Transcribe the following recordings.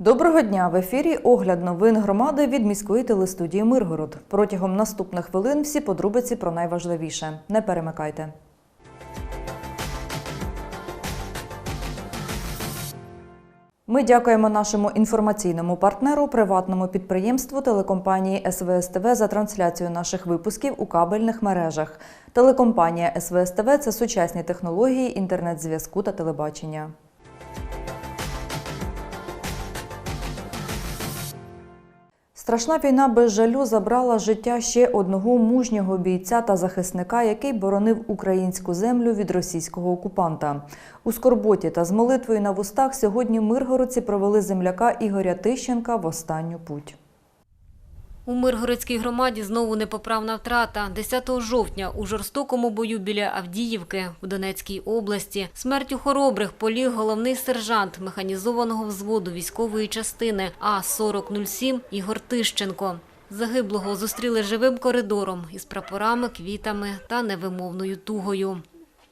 Доброго дня! В ефірі огляд новин громади від міської телестудії Миргород. Протягом наступних хвилин всі подробиці про найважливіше. Не перемикайте. Ми дякуємо нашому інформаційному партнеру, приватному підприємству телекомпанії СВСТВ за трансляцію наших випусків у кабельних мережах. Телекомпанія СВСТВ це сучасні технології інтернет-зв'язку та телебачення. Страшна війна без жалю забрала життя ще одного мужнього бійця та захисника, який боронив українську землю від російського окупанта. У скорботі та з молитвою на вустах сьогодні миргородці провели земляка Ігоря Тищенка в останню путь. У Миргородській громаді знову непоправна втрата. 10 жовтня у жорстокому бою біля Авдіївки в Донецькій області смертю хоробрих поліг головний сержант механізованого взводу військової частини А-4007 Ігор Тищенко. Загиблого зустріли живим коридором із прапорами, квітами та невимовною тугою.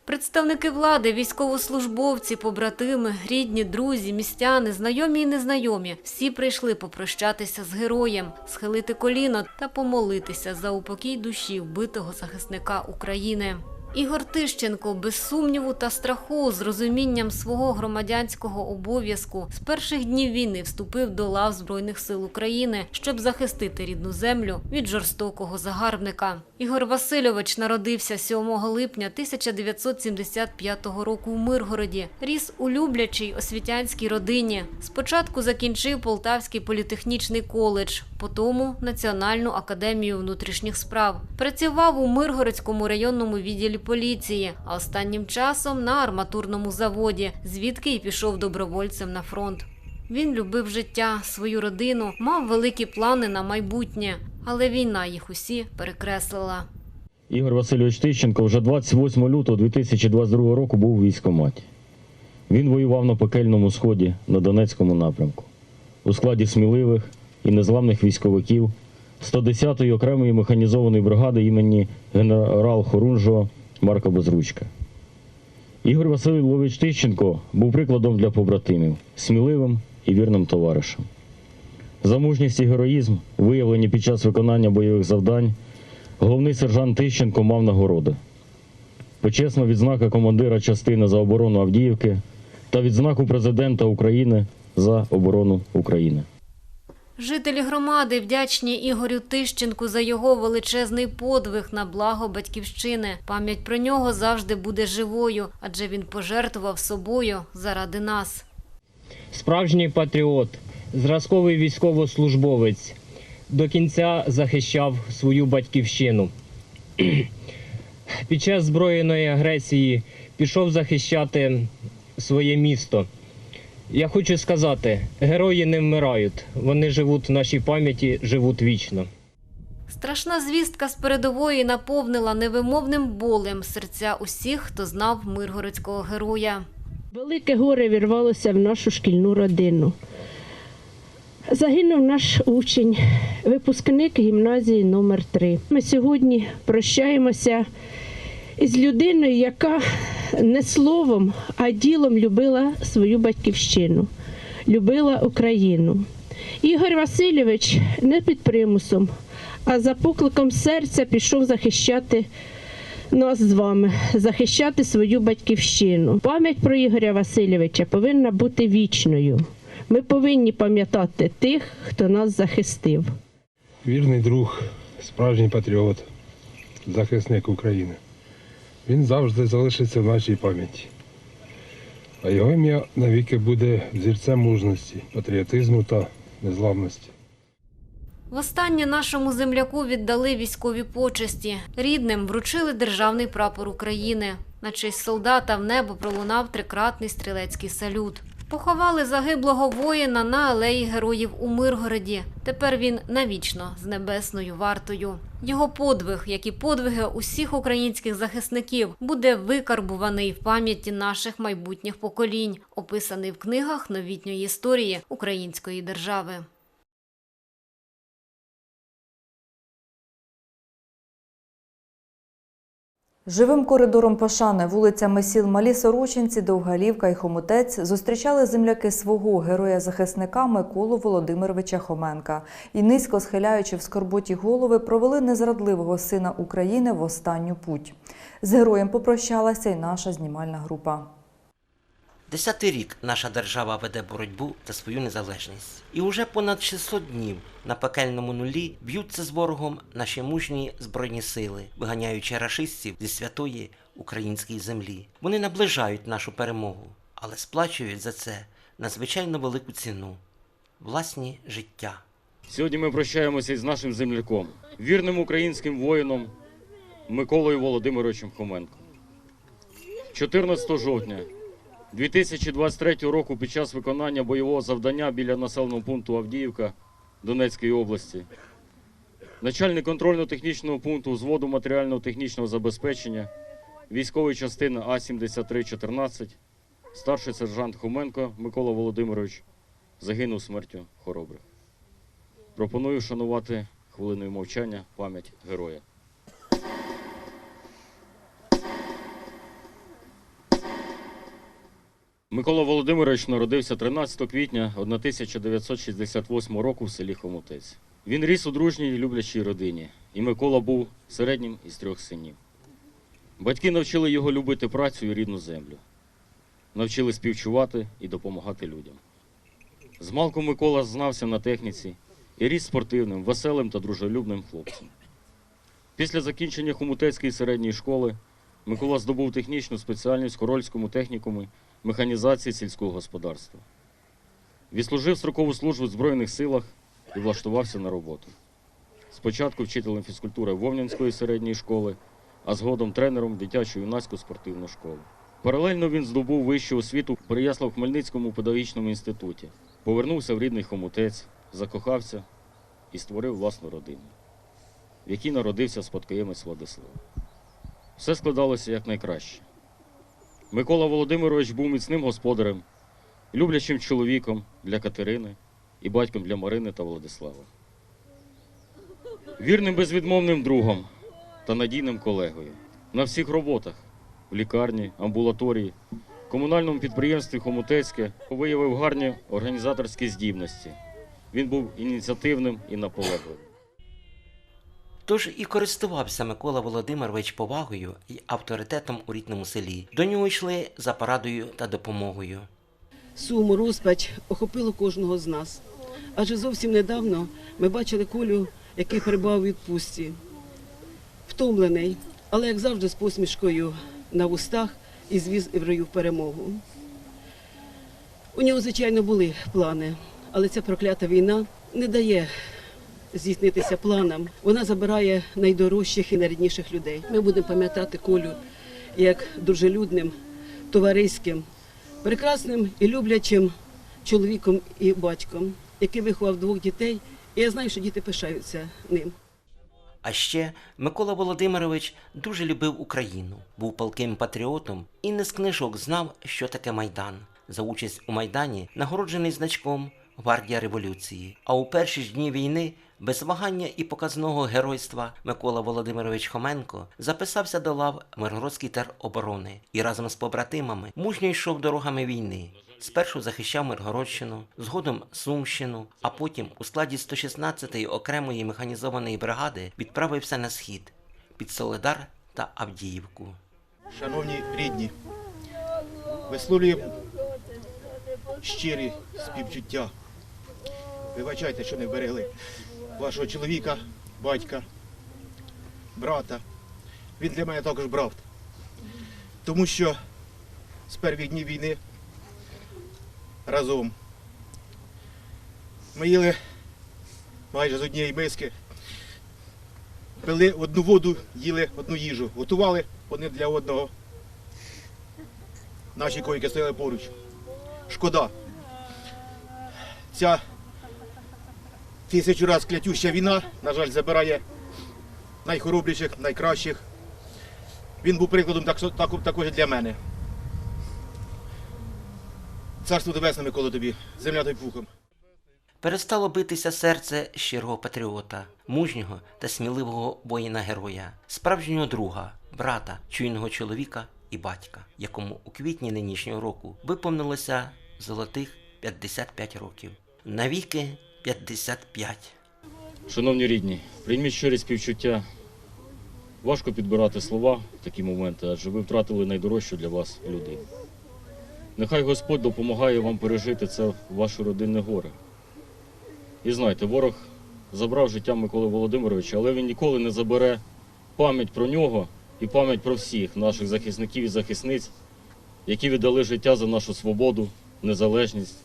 Представники влади, військовослужбовці, побратими, рідні, друзі, містяни, знайомі і незнайомі – всі прийшли попрощатися з героєм, схилити коліно та помолитися за упокій душі вбитого захисника України. Ігор Тищенко без сумніву та страху з розумінням свого громадянського обов'язку з перших днів війни вступив до лав Збройних сил України, щоб захистити рідну землю від жорстокого загарбника. Ігор Васильович народився 7 липня 1975 року у Миргороді. Ріс у люблячій освітянській родині. Спочатку закінчив Полтавський політехнічний коледж, потім Національну академію внутрішніх справ. Працював у Миргородському районному відділі поліції, а останнім часом на арматурному заводі, звідки й пішов добровольцем на фронт. Він любив життя, свою родину, мав великі плани на майбутнє, але війна їх усі перекреслила. Ігор Васильович Тищенко вже 28 лютого 2022 року був у військкоматі. Він воював на пекельному сході на Донецькому напрямку у складі сміливих і незламних військовиків 110-ї окремої механізованої бригади імені генерал Хорунжого Марка Безручка. Ігор Васильович Тищенко був прикладом для побратимів, сміливим і вірним товаришем. За мужність і героїзм, виявлені під час виконання бойових завдань, головний сержант Тищенко мав нагороди. Почесна відзнака командира частини за оборону Авдіївки та відзнаку президента України за оборону України. Жителі громади вдячні Ігорю Тищенку за його величезний подвиг на благо батьківщини. Пам'ять про нього завжди буде живою, адже він пожертвував собою заради нас. Справжній патріот, зразковий військовослужбовець, до кінця захищав свою батьківщину. Під час збройної агресії пішов захищати своє місто. Я хочу сказати, герої не вмирають, вони живуть в нашій пам'яті, живуть вічно. Страшна звістка з передової наповнила невимовним болем серця усіх, хто знав миргородського героя. Велике горе вірвалося в нашу шкільну родину. Загинув наш учень, випускник гімназії номер 3 Ми сьогодні прощаємося із людиною, яка не словом, а ділом любила свою батьківщину, любила Україну. Ігор Васильович не під примусом, а за покликом серця пішов захищати нас з вами, захищати свою батьківщину. Пам'ять про Ігоря Васильовича повинна бути вічною. Ми повинні пам'ятати тих, хто нас захистив. вірний друг, справжній патріот, захисник України. Він завжди залишиться в нашій пам'яті. А його ім'я навіки буде взірцем мужності, патріотизму та незламності. Востаннє нашому земляку віддали військові почесті. Рідним вручили державний прапор України. На честь солдата в небо пролунав трикратний стрілецький салют. Поховали загиблого воїна на алеї героїв у Миргороді. Тепер він навічно з небесною вартою. Його подвиг, як і подвиги усіх українських захисників, буде викарбуваний в пам'яті наших майбутніх поколінь, описаний в книгах новітньої історії української держави. Живим коридором пошани вулицями сіл Малі Сорочинці, Довгалівка і Хомутець зустрічали земляки свого героя-захисника Миколу Володимировича Хоменка і низько схиляючи в скорботі голови, провели незрадливого сина України в останню путь. З героєм попрощалася й наша знімальна група. Десятий рік наша держава веде боротьбу за свою незалежність. І уже понад 600 днів на пекельному нулі б'ються з ворогом наші мужні збройні сили, виганяючи рашистів зі святої української землі. Вони наближають нашу перемогу, але сплачують за це надзвичайно велику ціну власні життя. Сьогодні ми прощаємося із нашим земляком, вірним українським воїном Миколою Володимировичем Хоменком. 14 жовтня 2023 року під час виконання бойового завдання біля населеного пункту Авдіївка Донецької області начальник контрольно-технічного пункту взводу матеріально-технічного забезпечення військової частини А-7314 старший сержант Хоменко Микола Володимирович загинув смертю хоробрих. Пропоную шанувати хвилиною мовчання пам'ять героя. Микола Володимирович народився 13 квітня 1968 року в селі Хомутець. Він ріс у дружній і люблячій родині, і Микола був середнім із трьох синів. Батьки навчили його любити працю і рідну землю, навчили співчувати і допомагати людям. Змалку Микола знався на техніці і ріс спортивним, веселим та дружелюбним хлопцем. Після закінчення Хомутецької середньої школи Микола здобув технічну спеціальність в Хорольському технікумі механізації сільського господарства. Відслужив строкову службу в Збройних силах і влаштувався на роботу. Спочатку вчителем фізкультури Вовнянської середньої школи, а згодом тренером дитячо-юнацької спортивної школи. Паралельно він здобув вищу освіту в Переяслав-Хмельницькому педагогічному інституті. Повернувся в рідний хомутець, закохався і створив власну родину, в якій народився спадкоємець Владислав. Все складалося якнайкраще. Микола Володимирович був міцним господарем, люблячим чоловіком для Катерини і батьком для Марини та Владислава. Вірним безвідмовним другом та надійним колегою на всіх роботах в лікарні, амбулаторії, комунальному підприємстві Хомутецьке виявив гарні організаторські здібності. Він був ініціативним і наполегливим. Тож і користувався Микола Володимирович повагою і авторитетом у рідному селі. До нього йшли за порадою та допомогою. суму, розпач охопило кожного з нас. Адже зовсім недавно ми бачили Колю, який перебував у відпустці, втомлений, але як завжди з посмішкою на вустах і звіз євреїв в перемогу. У нього, звичайно, були плани, але ця проклята війна не дає здійснитися планам. Вона забирає найдорожчих і найрідніших людей. Ми будемо пам'ятати Колю як дружелюдним, товариським, прекрасним і люблячим чоловіком і батьком, який виховав двох дітей. І я знаю, що діти пишаються ним. А ще Микола Володимирович дуже любив Україну, був палким патріотом і не з книжок знав, що таке Майдан. За участь у Майдані нагороджений значком Гвардія революції. А у перші ж дні війни без вагання і показного геройства Микола Володимирович Хоменко записався до лав Миргородської тероборони і разом з побратимами мужньо йшов дорогами війни. Спершу захищав Миргородщину, згодом Сумщину, а потім у складі 116-ї окремої механізованої бригади відправився на схід під Соледар та Авдіївку. Шановні рідні, висловлюю щирі співчуття. Вибачайте, що не вберегли вашого чоловіка, батька, брата. Він для мене також брат. Тому що з перших днів війни разом ми їли майже з однієї миски, пили одну воду, їли одну їжу, готували один для одного. Наші койки стояли поруч. Шкода. Ця тисячу раз клятюща війна, на жаль, забирає найхоробріших, найкращих. Він був прикладом так, так, також для мене. Царство небесне, Микола, тобі, земля тобі пухом. перестало битися серце щирого патріота, мужнього та сміливого воїна-героя, справжнього друга, брата, чуйного чоловіка і батька, якому у квітні нинішнього року виповнилося золотих 55 років. Навіки 55. Шановні рідні, прийміть щирі співчуття. Важко підбирати слова в такі моменти, адже ви втратили найдорожчу для вас людину. Нехай Господь допомагає вам пережити це ваше родинне горе. І знайте, ворог забрав життя Миколи Володимировича, але він ніколи не забере пам'ять про нього і пам'ять про всіх наших захисників і захисниць, які віддали життя за нашу свободу, незалежність,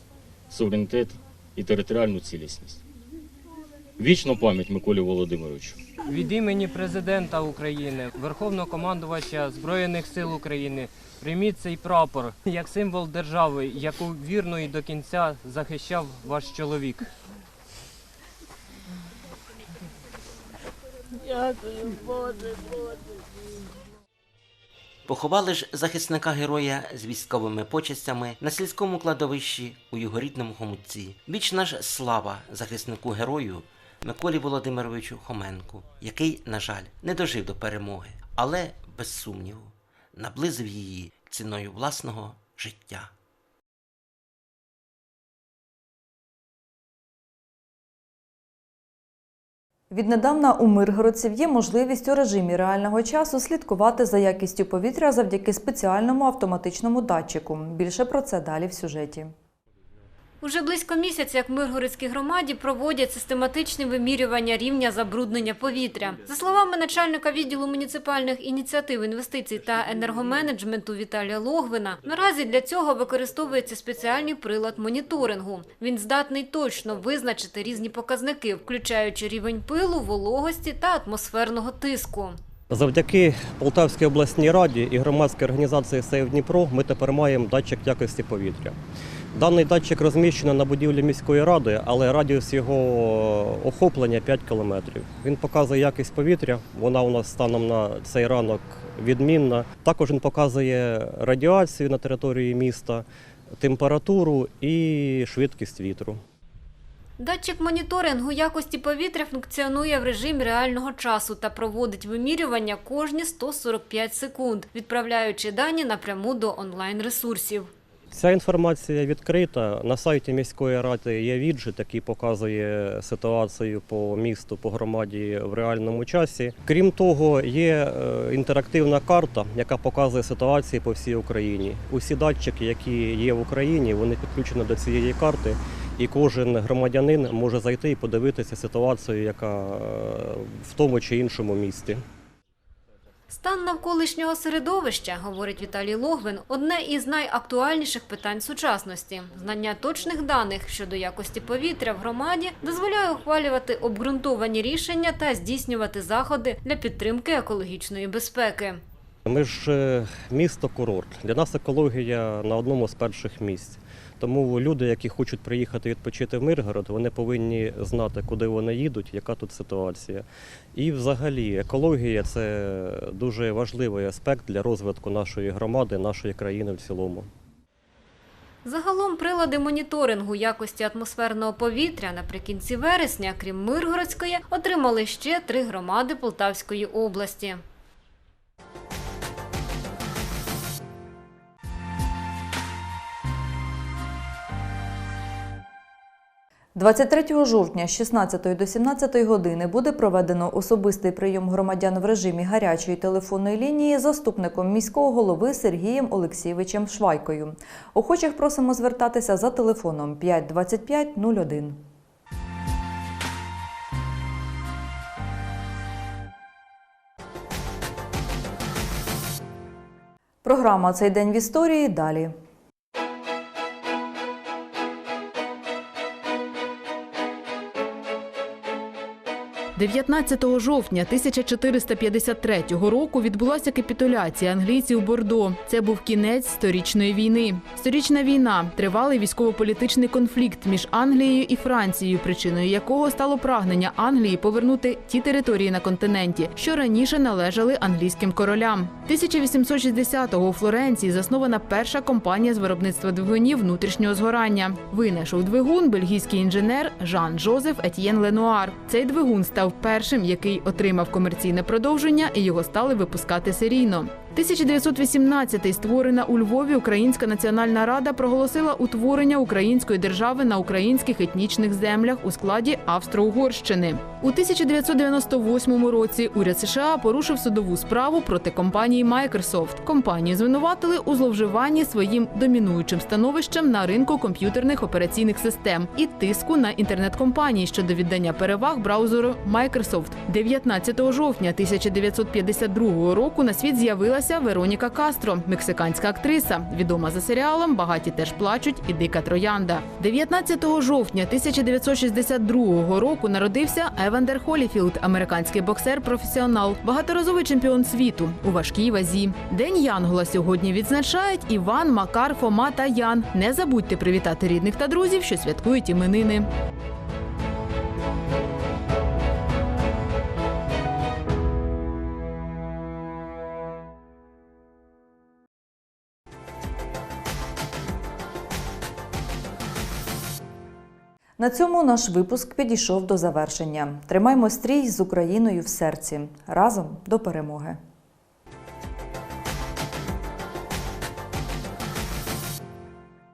суверенітет і територіальну цілісність. Вічна пам'ять Миколі Володимировичу. Від імені президента України, Верховного командувача Збройних сил України, прийміть цей прапор як символ держави, яку вірно і до кінця захищав ваш чоловік. Поховали ж захисника героя з військовими почестями на сільському кладовищі у його рідному Хомутці. Вічна ж слава захиснику герою Миколі Володимировичу Хоменку, який, на жаль, не дожив до перемоги, але без сумніву наблизив її ціною власного життя. Віднедавна у миргородців є можливість у режимі реального часу слідкувати за якістю повітря завдяки спеціальному автоматичному датчику. Більше про це далі в сюжеті. Уже близько місяця, як в Миргородській громаді проводять систематичне вимірювання рівня забруднення повітря. За словами начальника відділу муніципальних ініціатив, інвестицій та енергоменеджменту Віталія Логвина, наразі для цього використовується спеціальний прилад моніторингу. Він здатний точно визначити різні показники, включаючи рівень пилу, вологості та атмосферного тиску. Завдяки Полтавській обласній раді і громадській організації «Сейв Дніпро ми тепер маємо датчик якості повітря. Даний датчик розміщено на будівлі міської ради, але радіус його охоплення 5 кілометрів. Він показує якість повітря. Вона у нас станом на цей ранок відмінна. Також він показує радіацію на території міста, температуру і швидкість вітру. Датчик моніторингу якості повітря функціонує в режимі реального часу та проводить вимірювання кожні 145 секунд, відправляючи дані напряму до онлайн-ресурсів. Ця інформація відкрита. На сайті міської ради є віджит, який показує ситуацію по місту, по громаді в реальному часі. Крім того, є е, інтерактивна карта, яка показує ситуацію по всій Україні. Усі датчики, які є в Україні, вони підключені до цієї карти, і кожен громадянин може зайти і подивитися ситуацію, яка е, в тому чи іншому місті. Стан навколишнього середовища, говорить Віталій Логвин, одне із найактуальніших питань сучасності. Знання точних даних щодо якості повітря в громаді дозволяє ухвалювати обґрунтовані рішення та здійснювати заходи для підтримки екологічної безпеки. Ми ж е, місто курорт. Для нас екологія на одному з перших місць. Тому люди, які хочуть приїхати відпочити в Миргород, вони повинні знати, куди вони їдуть, яка тут ситуація. І взагалі екологія це дуже важливий аспект для розвитку нашої громади, нашої країни в цілому. Загалом прилади моніторингу якості атмосферного повітря наприкінці вересня, крім Миргородської, отримали ще три громади Полтавської області. 23 жовтня з 16 до 17 години буде проведено особистий прийом громадян в режимі гарячої телефонної лінії заступником міського голови Сергієм Олексійовичем Швайкою. Охочих просимо звертатися за телефоном 525 01. Програма Цей день в історії далі. 19 жовтня 1453 року відбулася капітуляція англійців Бордо. Це був кінець сторічної війни. Сторічна війна тривалий військово-політичний конфлікт між Англією і Францією, причиною якого стало прагнення Англії повернути ті території на континенті, що раніше належали англійським королям. 1860-го у Флоренції заснована перша компанія з виробництва двигунів внутрішнього згорання. Винайшов двигун бельгійський інженер Жан Жозеф Етьєн Ленуар. Цей двигун став першим, який отримав комерційне продовження, і його стали випускати серійно. 1918-й створена у Львові Українська національна рада проголосила утворення української держави на українських етнічних землях у складі Австро-Угорщини. У 1998 році уряд США порушив судову справу проти компанії Microsoft. Компанію звинуватили у зловживанні своїм домінуючим становищем на ринку комп'ютерних операційних систем і тиску на інтернет-компанії щодо віддання переваг браузеру Microsoft. 19 жовтня 1952 року на світ з'явилася Вероніка Кастро, мексиканська актриса, відома за серіалом Багаті теж плачуть і Дика Троянда. 19 жовтня 1962 року народився Евандер Холіфілд, американський боксер-професіонал, багаторазовий чемпіон світу у важкій вазі. День Янгола сьогодні відзначають Іван, Макар, Фома та Ян. Не забудьте привітати рідних та друзів, що святкують іменини. На цьому наш випуск підійшов до завершення. Тримаймо стрій з Україною в серці. Разом до перемоги.